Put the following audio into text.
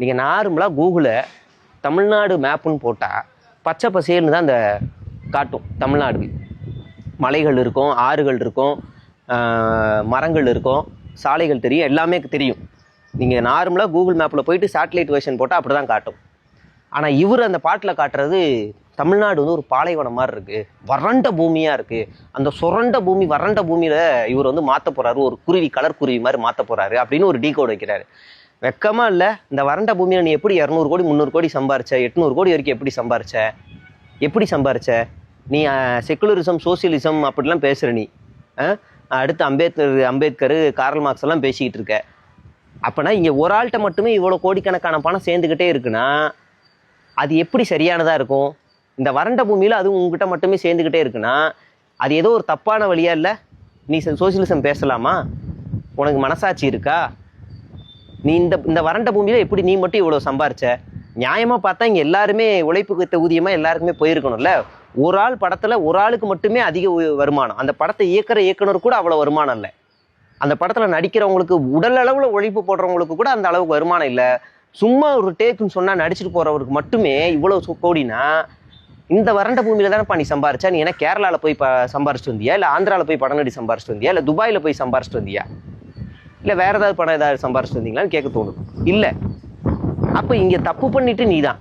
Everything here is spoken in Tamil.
நீங்கள் நார்மலாக கூகுளில் தமிழ்நாடு மேப்புன்னு போட்டால் பச்சை பசேல்னு தான் அந்த காட்டும் தமிழ்நாடு. மலைகள் இருக்கும் ஆறுகள் இருக்கும் மரங்கள் இருக்கும் சாலைகள் தெரியும் எல்லாமே தெரியும். நீங்கள் நார்மலாக கூகுள் மேப்பில் போயிட்டு சேட்டலைட் வேர்ஷன் போட்டால் அப்படி தான் காட்டும். ஆனால் இவர் அந்த பாட்டில் காட்டுறது தமிழ்நாடு வந்து ஒரு பாலைவனம் மாதிரி இருக்குது வறண்ட பூமியாக இருக்குது அந்த சுரண்ட பூமி வறண்ட பூமியில் இவர் வந்து மாற்ற போகிறாரு ஒரு குருவி கலர் குருவி மாதிரி மாற்ற போகிறாரு அப்படின்னு ஒரு டீ கோட் வைக்கிறாரு. வெக்கமா இல்லை. இந்த வறண்ட பூமியில் நீ எப்படி இரநூறு கோடி முந்நூறு கோடி சம்பாரிச்ச? எட்நூறு கோடி வரைக்கும் எப்படி சம்பாரிச்ச? எப்படி சம்பாரிச்ச? நீ செக்குலரிசம் சோசியலிசம் அப்படிலாம் பேசுகிற நீ. அடுத்து அம்பேத்கர் அம்பேத்கர் கார்ல் மார்க்ஸ் எல்லாம் பேசிக்கிட்டு இருக்க. அப்போனா இங்கே ஒரு ஆள்கிட்ட மட்டுமே இவ்வளோ கோடிக்கணக்கான பணம் சேர்ந்துக்கிட்டே இருக்குன்னா அது எப்படி சரியானதாக இருக்கும்? இந்த வறண்ட பூமியில் அதுவும் உங்ககிட்ட மட்டுமே சேர்ந்துக்கிட்டே இருக்குன்னா அது ஏதோ ஒரு தப்பான வழியாக இல்லை? நீ சோசியலிசம் பேசலாமா? உனக்கு மனசாட்சி இருக்கா? நீ இந்த இந்த வறண்ட பூமியில் எப்படி நீ மட்டும் இவ்வளோ சம்பாரிச்ச? நியாயமாக பார்த்தா இங்கே எல்லாருமே உழைப்புக்கு தகுதியமாக எல்லாருக்குமே போயிருக்கணும்ல? ஒரு ஆள் படத்தில் ஒரு ஆளுக்கு மட்டுமே அதிக வருமானம். அந்த படத்தை இயக்கிற இயக்குனர் கூட அவ்வளோ வருமானம் இல்லை. அந்த படத்தில் நடிக்கிறவங்களுக்கு உடல் அளவில் உழைப்பு போடுறவங்களுக்கு கூட அந்த அளவுக்கு வருமானம் இல்லை. சும்மா ஒரு டேக்குன்னு சொன்னால் நடிச்சிட்டு போகிறவருக்கு மட்டுமே இவ்வளோ கோடினா இந்த வறண்ட பூமியில் தானேப்பா நீ சம்பாரிச்சா? நீ என்ன கேரளாவில் போய் ப சம்பாரிச்சிட்டு வந்தியா? இல்லை ஆந்திராவில் போய் படம் நடி சம்பாரிச்சிட்டு வந்தியா? இல்லை துபாயில் போய் சம்பாரிச்சிட்டு வந்தியா? இல்லை வேற ஏதாவது பணம் ஏதாவது சம்பாரிச்சிட்டு வந்தீங்களான்னு கேட்க தோணும். இல்லை. அப்போ இங்கே தப்பு பண்ணிட்டு நீ தான்